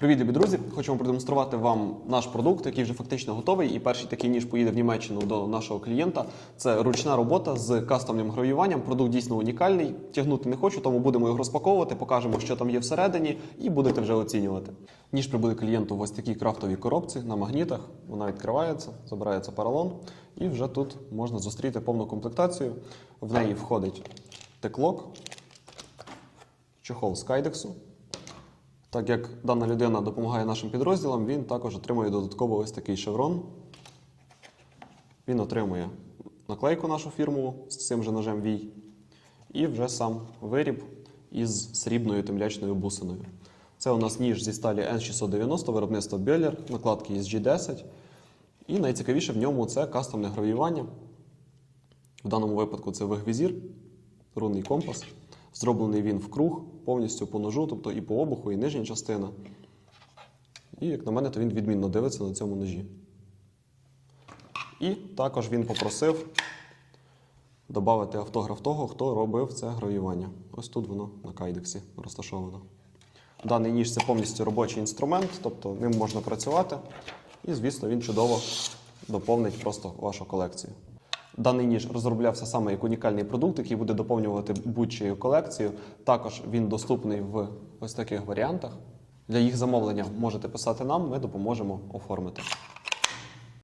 Привіт, любі друзі! Хочемо продемонструвати вам наш продукт, який вже фактично готовий. І перший такий ніж поїде в Німеччину до нашого клієнта. Це ручна робота з кастомним гравіюванням. Продукт дійсно унікальний. Тягнути не хочу, тому будемо його розпаковувати, покажемо, що там є всередині, і будете вже оцінювати. Ніж прибуде клієнту в ось такій крафтовій коробці на магнітах. Вона відкривається, забирається поролон, і вже тут можна зустріти повну комплектацію. В неї входить теклок, чохол з кайдексу. Так як дана людина допомагає нашим підрозділам, він також отримує додатково ось такий шеврон. Він отримує наклейку нашу фірмову з цим же ножем Вій. І вже сам виріб із срібною темлячною бусиною. Це у нас ніж зі сталі N690 виробництва Бьолер, накладки із G10. І найцікавіше в ньому це кастомне гравіювання. В даному випадку це вигвізір, рунний компас. Зроблений він в круг, повністю по ножу, тобто і по обуху, і нижня частина. І, як на мене, то він відмінно дивиться на цьому ножі. І також він попросив додати автограф того, хто робив це гравіювання. Ось тут воно на кайдексі розташовано. Даний ніж це повністю робочий інструмент, тобто ним можна працювати. І, звісно, він чудово доповнить просто вашу колекцію. Даний ніж розроблявся саме як унікальний продукт, який буде доповнювати будь-чию колекцію. Також він доступний в ось таких варіантах. Для їх замовлення можете писати нам, ми допоможемо оформити.